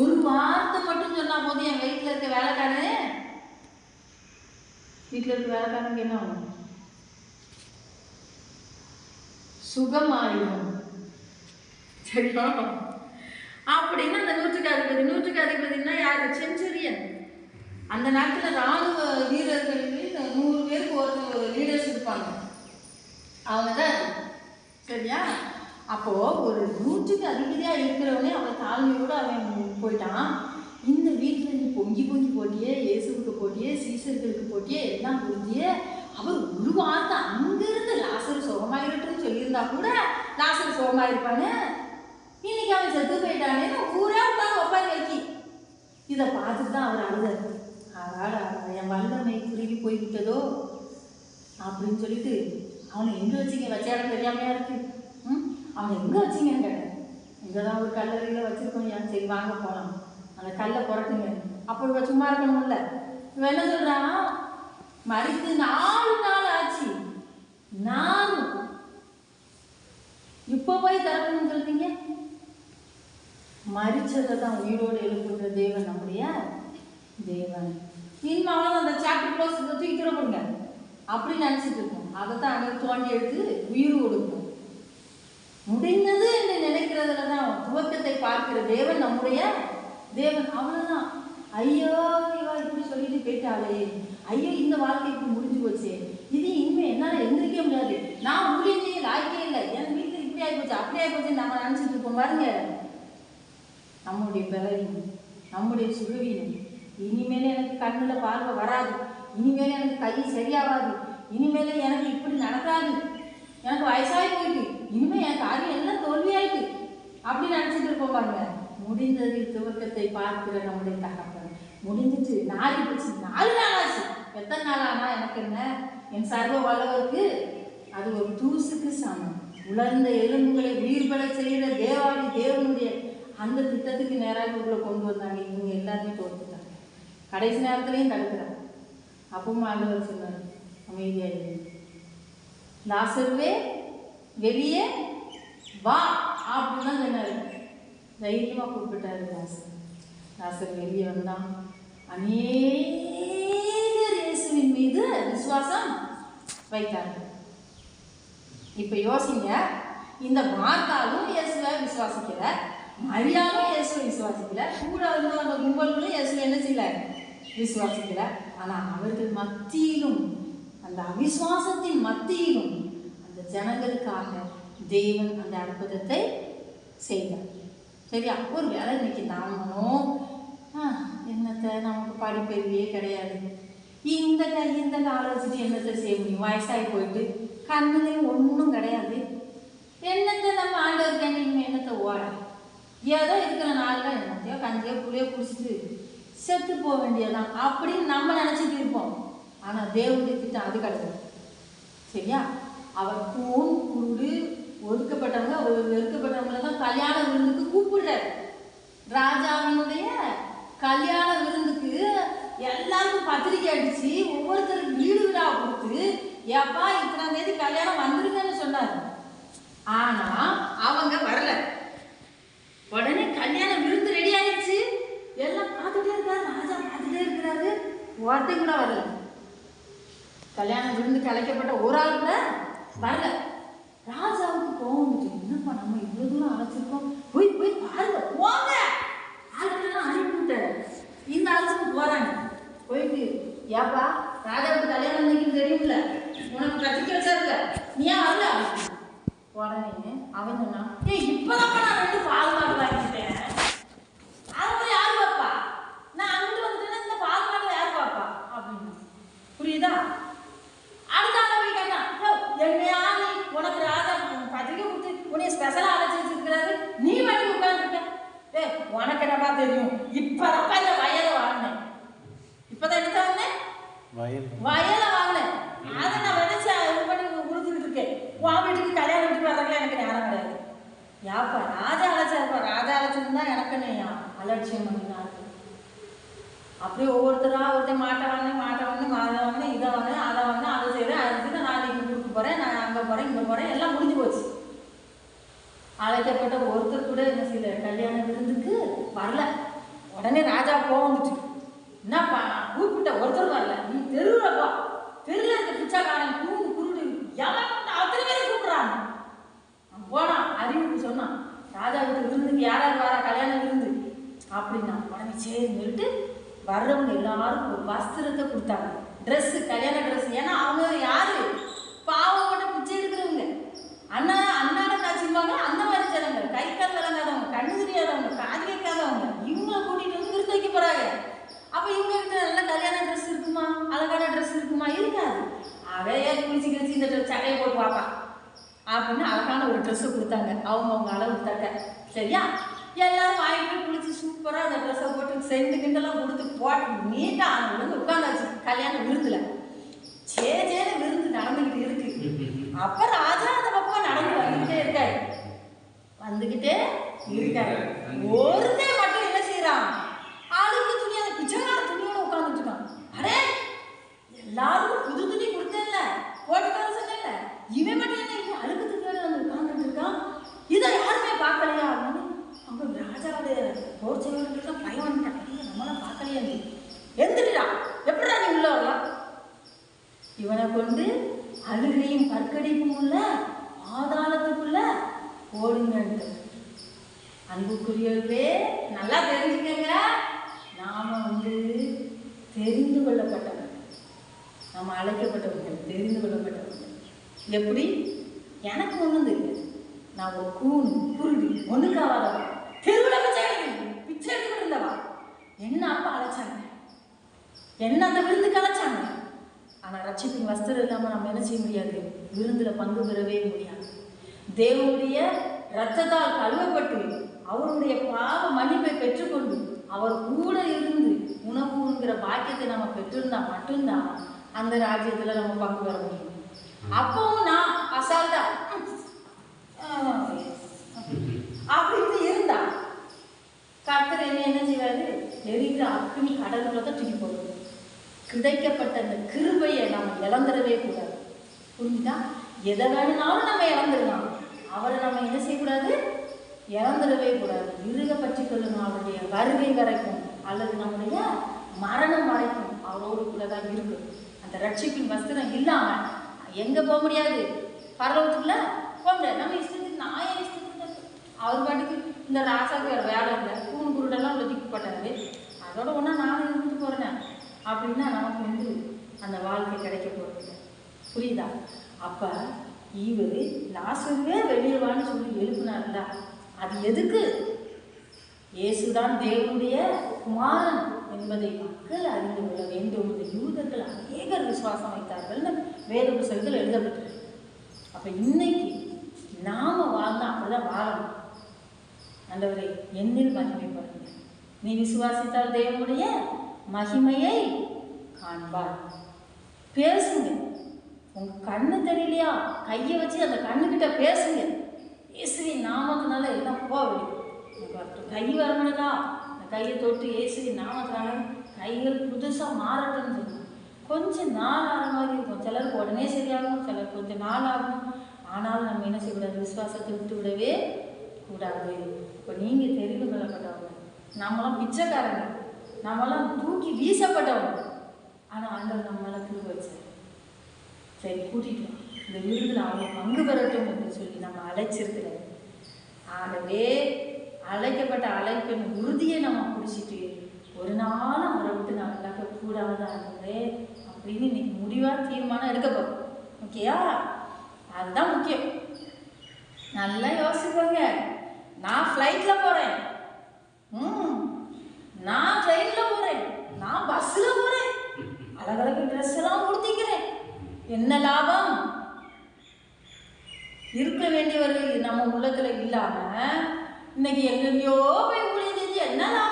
ஒரு வார்த்தை மட்டும் சொன்னா போதும் என் வீட்டில் இருக்க வேலைக்காரனே வீட்டில் இருக்க வேலைக்காரனுக்கு என்ன ஆகும்? சுகமாயிடும். சரியா அப்படின்னா அந்த நூற்றுக்கு அதிபதி நூற்றுக்கு அதிபதினா யாரு? செஞ்சுரியன் அந்த நேரத்தில் ராணுவ வீரர்களுக்கு இந்த நூறு பேருக்கு ஒரு லீடர்ஸ் இருப்பாங்க. அவங்க தான் சரியா? அப்போ ஒரு நூற்றுக்கு அதிகதியாக இருக்கிறவனே அவன் தாழ்மையோடு அவன் போயிட்டான். இந்த வீட்டில் நீ பொங்கி பொங்கி போட்டியே இயேசுவுக்கு போட்டியே சீசர்களுக்கு போட்டியே எல்லாம் புரிஞ்சியே அவர் ஒரு வார்த்தை அங்கிருந்து லாசர் சுகமாயிருட்டுன்னு சொல்லியிருந்தா கூட லாசர் சுகமாயிருப்பானு. இன்னைக்கு அவன் செத்து போயிட்டானே ஊரே உட்காந்து உட்காந்து வைக்கி. இதை பார்த்துட்டு தான் அவர் அழுதார். அடாடா என் வல்லமை குறுகி போய்விட்டதோ? அப்படின்னு சொல்லிட்டு அவனை எங்கே வச்சுக்க வச்ச இடம் தெரியாமையா இருக்கு. ம்? அவனை எங்கே வச்சிங்கன்னு கேட்டேன் இங்கே தான் ஒரு கல்லறையில் வச்சுருக்கோம் ஏன்? சரி வாங்க போகலாம் அந்த கல்லை புறக்குங்க. அப்போ இவ சும்மா இருக்கணும்ல. இவன் என்ன சொல்கிறான் மறித்து நாலு நாள் ஆச்சு. நாலு இப்போ போய் திறக்கணும்னு சொல்றீங்க? மறிச்சதை தான் உயிரோடு எழுப்புகிற தேவன் நம்முடைய தேவன். இன்னும் அவன் அந்த சாப்டர் க்ளோஸ் தூக்கிற கொடுங்க அப்படின்னு நினச்சிட்டு இருக்கோம். அதை தான் அங்கே தோண்டி எடுத்து உயிர் கொடுக்கும் முடிந்தது என்று நினைக்கிறதுல தான் துவக்கத்தை பார்க்கிற தேவன் நம்முடைய தேவன். அவ்வளோதான் ஐயோ இவா இப்படி சொல்லிட்டு போயிட்டாளே ஐயோ இந்த வாழ்க்கை இப்படி முடிஞ்சு போச்சே. இது இனிமே என்னால் எந்திரிக்க முடியாது. நான் ஊழியம் லாய்க்கே இல்லை. என் வீட்டில் இப்படி ஆகி போச்சு அப்படி ஆகி போச்சு நம்ம நினச்சிட்டு இருக்கோம் பாருங்க. நம்முடைய பலவீனம் நம்முடைய சுகவீனம் இனிமேல் எனக்கு கண்ணில் பார்வை வராது. இனிமேல் எனக்கு கை சரியாகாது. இனிமேல் எனக்கு இப்படி நடக்காது. எனக்கு வயசாகி போயிட்டு இனிமே என் காரியம் எல்லாம் தோல்வியாயிட்டு அப்படின்னு நினச்சிட்டு இருப்போம் பாருங்க. முடிந்தது துவக்கத்தை பார்க்கிற நம்முடைய தகப்பன். முடிஞ்சிச்சு. நாலு போச்சு. நாலு நாள் ஆச்சு எத்தனை நாள் ஆனா எனக்கு என்ன? என் சர்வ வல்லவருக்கு அது ஒரு தூசுக்கு சமம். உலர்ந்த எலும்புகளை உயிர்பட செய்கிற தேவாதி தேவனுடைய அந்த திட்டத்துக்கு நேராக உள்ள கொண்டு வந்தாங்க. இவங்க எல்லாத்தையும் தோத்துட்டாங்க. கடைசி நேரத்துலையும் தடுக்கிறாங்க. அப்பவும் ஆண்டவர் சொன்னார் அமைதியாக லாசர்வே வெளியே வா அப்படின்னு தான் சொன்னார். தைரியமாக கூப்பிட்டாரு லாசர் லாசர் வெளியே வந்தான் அநேகர் இயேசுவின் மீது விசுவாசம் வைத்தார்கள். இப்போ யோசிங்க இந்த மார்த்தாலும் இயேசுவை விசுவாசிக்கல மரியாலும் இயேசுவை விசுவாசிக்கல கூட வந்து அந்த கும்பல்களும் இயேசுவை என்ன செய்யல? விசுவாசிக்கல. ஆனால் அவர்கள் மத்தியிலும் அந்த அவிசுவாசத்தின் மத்தியிலும் ஜனங்களுக்காக தேவன் அந்த அற்புதத்தை செய்தார். சரியா? ஒரு வேலை இன்னைக்கு நாமளும் என்னத்தை நமக்கு படிப்பறிவே கிடையாது. இந்த கை இந்த காலை வச்சுட்டு என்னத்தை செய்ய முடியும்? வயசாகி போயிட்டு கண்ணுலையும் ஒன்றும் கிடையாது. என்னத்தை நம்ம ஆண்டவர் கண்ணில் என்னத்தை ஓட? ஏதோ இருக்கிற நாளில் என்னத்தையோ கஞ்சியோ புளியோ குடிச்சிட்டு செத்து போக வேண்டியதுதான். அப்படின்னு நம்ம நினச்சிட்டு இருப்போம். ஆனால் தேவனுடைய திட்டம் அது கிடையாது சரியா? அவர் கூன் குண்டு ஒதுக்கப்பட்டவங்க ஒரு வெறுக்கப்பட்டவங்கள தான் கல்யாண விருந்துக்கு கூப்பிடுறாரு. ராஜாவினுடைய கல்யாண விருந்துக்கு எல்லாருக்கும் பத்திரிக்கை அடிச்சு ஒவ்வொருத்தருக்கு வீடு வீடா கொடுத்து ஏப்பா இத்தனாம் தேதி கல்யாணம் வந்துருங்கன்னு சொன்னார். ஆனா அவங்க வரல. உடனே கல்யாண விருந்து ரெடி ஆயிடுச்சு எல்லாம் பார்த்துட்டே இருக்காரு. ராஜா பார்த்துட்டே இருக்கிறாரு. ஒருத்தையும் கூட வரல. கல்யாண விருந்து கலைக்கப்பட்ட ஒரு ஆள் கூட பாருங்க ராஜாவுக்கு கோவம் வந்துச்சு. என்னப்பா நம்ம இவ்வளோ தூரம் அழைச்சிருக்கோம்? போய் போய் பாருங்க. போங்க. ஆளுக்கெல்லாம் அனுப்பிவிட்டாரு இந்த அரசுக்கு போறாங்க. போயிட்டு ஏப்பா ராஜாவுக்கு கல்யாணம் நினைக்கிறது தெரியும்ல? உனக்கு கத்திக்க வச்சாருல. நீ ஏன் வரல? உடனே அவன் சொன்னான் ஏய் இப்பதான் நான் ரெண்டு பால் மாடு வாங்கிட்டேன் அவங்க யார் பாப்பா நான் அங்கிட்டு வந்துட்டேன்னா இந்த பால் மாடு யார் பாப்பா அப்படின்னு புரியுதா அடுத்த ஆளை போய் கேட்டான் "யோ, என்னையா நீ உனக்கு ராஜா பத்திரிக்கை கொடுத்து உன்னை ஸ்பெஷலாக அழைச்சி வச்சிருக்கிறாரு நீ வண்டி உட்காந்துருக்க ஏ என்னப்பா தெரியும் இப்பதான் இந்த வயலை வாங்கினேன். இப்பதான் எடுத்த வாங்கினேன். வயல். வாங்கினேன். அதை நான் விதைச்சு இது பண்ணி கொடுத்துக்கிட்டு இருக்கேன். உன் வீட்டுக்கு கல்யாணம் வீட்டுக்கு வரதுக்குலாம் எனக்கு நேரம் கிடையாது. யாப்பா ராஜா அழைச்சாருப்பா. ராஜா அழைச்சிருந்தா எனக்கு அலட்சியம் பண்ணினாரு. அப்படியே ஒவ்வொருத்தரா ஒருத்தர் மாட்டை வாங்கினேன் மாட்டை வாங்கினேன் மாதை வாங்கினேன் இதை வாங்கினேன் அதை வாங்கினேன் அதை செய்கிறேன் அதை செய்கிறேன் நான் இங்கே கொடுக்க போகிறேன் நான் அங்கே போகிறேன் இங்கே போகிறேன் எல்லாம் முடிஞ்சு போச்சு. அழைக்கப்பட்ட ஒருத்தர் கூட என்ன செய்யல கல்யாண விருந்துக்கு வரல. உடனே ராஜா கோவம் வந்துட்டு என்னப்பா கூப்பிட்ட ஒருத்தர் வரல. நீ தெருவில் போ தெருவில் இருக்க பிச்சாக்காரன் கூண்டு குருடு எவன் அத்தனை பேரும் கூப்பிடுறான்? அவன் போனான் அறிவுக்கு சொன்னான். ராஜா வீட்டு விருந்துக்கு யார் யார் வரா கல்யாண விருந்து? அப்படின்னா உடனே சரி சொல்லிட்டு வர்றவங்க எல்லாருக்கும் ஒரு வஸ்திரத்தை கொடுத்தாங்க. ட்ரெஸ்ஸு கல்யாண ட்ரெஸ் ஏன்னா அவங்க யாரு பாவப்பட்ட பிச்சை எடுக்கிறவங்க அண்ணா அண்ணாட காய்ச்சிருவாங்க அந்த மாதிரி ஜனங்க கை கால் விளங்காதவங்க கண்ணு தெரியாதவங்க காது கேட்காதவங்க இவங்கள கூட்டிட்டு வந்து விருந்து வைக்க போறாங்க அப்ப இவங்க கிட்ட நல்ல கல்யாண ட்ரெஸ் இருக்குமா அழகான ட்ரெஸ் இருக்குமா இருக்காது அவையே குளிச்சு கிழிச்சு இந்த dress சட்டையை போட்டு பாப்பா அப்படின்னு அழகான ஒரு ட்ரெஸ்ஸை கொடுத்தாங்க. அவங்க அவங்க அளவு தக்க சரியா? எல்லாரும் வாங்கிட்டு குளிச்சு சூப்பராக அந்த ட்ரெஸ்ஸை போட்டு செண்டு கிண்டெல்லாம் கொடுத்து போட்டு நீட்டாக அவங்க வந்து உட்காந்தாச்சு. கல்யாண விருந்துல. சே சேன்னு விருந்து நடந்துக்கிட்டு இருக்கு. அப்ப ராஜா அந்த பக்கம் நடந்து வந்துக்கிட்டே இருக்காரு. வந்துக்கிட்டே இருக்காரு. ஒருத்தன் மட்டும் என்ன செய்யறான் ஆளுக்கு துணி அந்த பிச்சைக்கார துணியோட உட்காந்துட்டு இருக்கான் அடே எல்லாருக்கும் புது துணி கொடுத்தேன்ல போட்டுக்கார சொன்னேன்ல இவன் மட்டும் என்ன இவன் அழுக்கு துணியோட வந்து உட்காந்துட்டு இருக்கான் இதை யாருமே பார்க்கலையா அப்படின்னு அவங்க ராஜாவுடைய போர் செய்வர்களுக்கு பயம் வந்துட்டான் நம்மளாம் பார்க்கலையே நீ. எந்திரிடா. எப்படிடா நீ உள்ள வரலாம்? இவனை கொண்டு அழுகையும் கற்கடிப்பும் உள்ள ஆதாரத்துக்குள்ள ஓடுங்க அன்புக்குரியவே நல்லா தெரிஞ்சுக்கங்க. நாம வந்து தெரிந்து கொள்ளப்பட்டவர்கள் நம்ம அழைக்கப்பட்டவர்கள் தெரிந்து கொள்ளப்பட்டவர்கள் எப்படி? எனக்கு ஒன்றும் தெரியாது. நான் ஒரு கூண் குருடி ஒன்றுக்காவாதவன் தெருவில் பிச்சை எடுக்கிறேன் பிச்சை எடுத்துக்கிட்டு இருந்தவா என்ன அப்பா அழைச்சாங்க? என்ன அந்த விருந்துக்கு அழைச்சாங்க? ஆனால் ரட்சிப்பின் வஸ்திரம் இல்லாமல் நம்ம என்ன செய்ய முடியாது? விருந்தில் பங்கு பெறவே முடியாது. தேவனுடைய இரத்தத்தால் கழுவப்பட்டு அவருடைய பாவ மன்னிப்பை பெற்றுக்கொண்டு அவர் கூட இருந்து உணவுங்கிற பாக்கியத்தை நம்ம பெற்றிருந்தா மட்டும்தான் அந்த ராஜ்யத்தில் நம்ம பங்கு பெற முடியும். அப்பவும் நான் அசால்ட்டா "ம், ஆ, அப்படின்னு இருந்தா கர்த்தர் என்ன என்ன செய்வாரு எரிகிற அக்னி கடலுள்ள தான் தூக்கி போடுவோம் கிடைக்கப்பட்ட அந்த கிருபையை நம்ம இழந்துடவே கூடாது. புரிஞ்சுதா? எதை வேணும்னாலும் நம்ம இழந்துடலாம். அவரை நம்ம என்ன செய்யக்கூடாது? இழந்துடவே கூடாது. இருக பற்றி கொள்ளணும் அவருடைய வருகை வரைக்கும் அல்லது நம்முடைய மரணம் வரைக்கும் அவரோடு கூட தான் இருக்கு அந்த ரட்சிப்பின் வஸ்திரம் இல்லாமல் எங்கே போக முடியாது? பரலோகத்துக்குள்ள போக முடியாது நம்ம இஷ்டத்துக்கு நான் ஏன் இஷ்டத்துக்கு அவர் பாட்டுக்கு இந்த ராசாக்கு வேலை இல்லை கூணு குருடெல்லாம் உள்ள தூக்கி போட்டாரு அதோட ஒன்றா நானும் இருந்துட்டு போகிறேன் அப்படின்னா நமக்கு வந்து அந்த வாழ்க்கை கிடைக்க போகிறது புரியுதா? அப்போ இவர் லாசருவே வெளியே வான்னு சொல்லி எழுப்பினார்ல அது எதுக்கு? இயேசுதான் தேவனுடைய குமாரன் என்பதை மக்கள் அறிந்து கொள்ள வேண்டும். இந்த யூதர்கள் அநேகர் விசுவாசம் வைத்தார்கள்னு வேத புத்தகத்தில் எழுதப்பட்டிருக்கு. அப்போ இன்னைக்கு நாம வாழ்ந்தா அப்படிதான் வாழணும். ஆண்டவரே என்னில் மகிமைப்படுங்க நீ விசுவாசித்தால் தேவனுடைய மகிமையை காண்பார். பேசுங்க. உங்க கண்ணு தெரியலையா? கையை வச்சு அந்த கண்ணுக்கிட்ட பேசுங்க. இயேசுவின் நாமத்தினால எல்லாம் போகவில்லை. கை வரணுக்கா அந்த கையை தொட்டு இயேசுவின் நாமத்தினால கைகள் புதுசாக மாறட்டும்னு சொல்லுவாங்க கொஞ்சம் நாள் ஆகிற மாதிரி இருக்கும் சிலருக்கு உடனே சரியாகும் சிலர் கொஞ்சம் நாள் ஆகும் ஆனாலும் நம்ம என்ன செய்யக்கூடாது? விசுவாசத்தை விட்டு விடவே கூடாது. இப்போ நீங்கள் தெரிந்து கொள்ளப்பட்டவங்க. நம்மளாம் பிச்சைக்காரங்க. நம்மளாம் தூக்கி வீசப்பட்டவங்க. ஆனால் ஆண்டவர் நம்மளால திரும்ப வச்சார். சரி கூட்டிட்டு இந்த விருதில் அவங்க பங்கு பெறட்டும் அப்படின்னு சொல்லி நம்ம அழைச்சிருக்கிறார். ஆகவே அழைக்கப்பட்ட அழைப்பின் உறுதியை நம்ம பிடிச்சிட்டு ஒரு நாள் அவரை விட்டு நான் விளக்க கூடாதாங்களே அப்படின்னு இன்னைக்கு முடிவாக தீர்மானம் எடுக்க போகிறோம் ஓகேயா அதுதான் முக்கியம். நல்லா யோசிப்பாங்க. நான் ஃப்ளைட்டில் போகிறேன் ம். நான் ட்ரெயினில் போகிறேன் நான் பஸ்ஸில் போகிறேன் அழகழகு ட்ரெஸ் எல்லாம் உடுத்திக்கிறேன் என்ன லாபம்? இருக்க வேண்டியவர்கள் நம்ம உள்ளத்துல இல்லாம இன்னைக்கு எங்கெங்கயோ போய் ஊழியம் செஞ்சு என்ன லாபம்?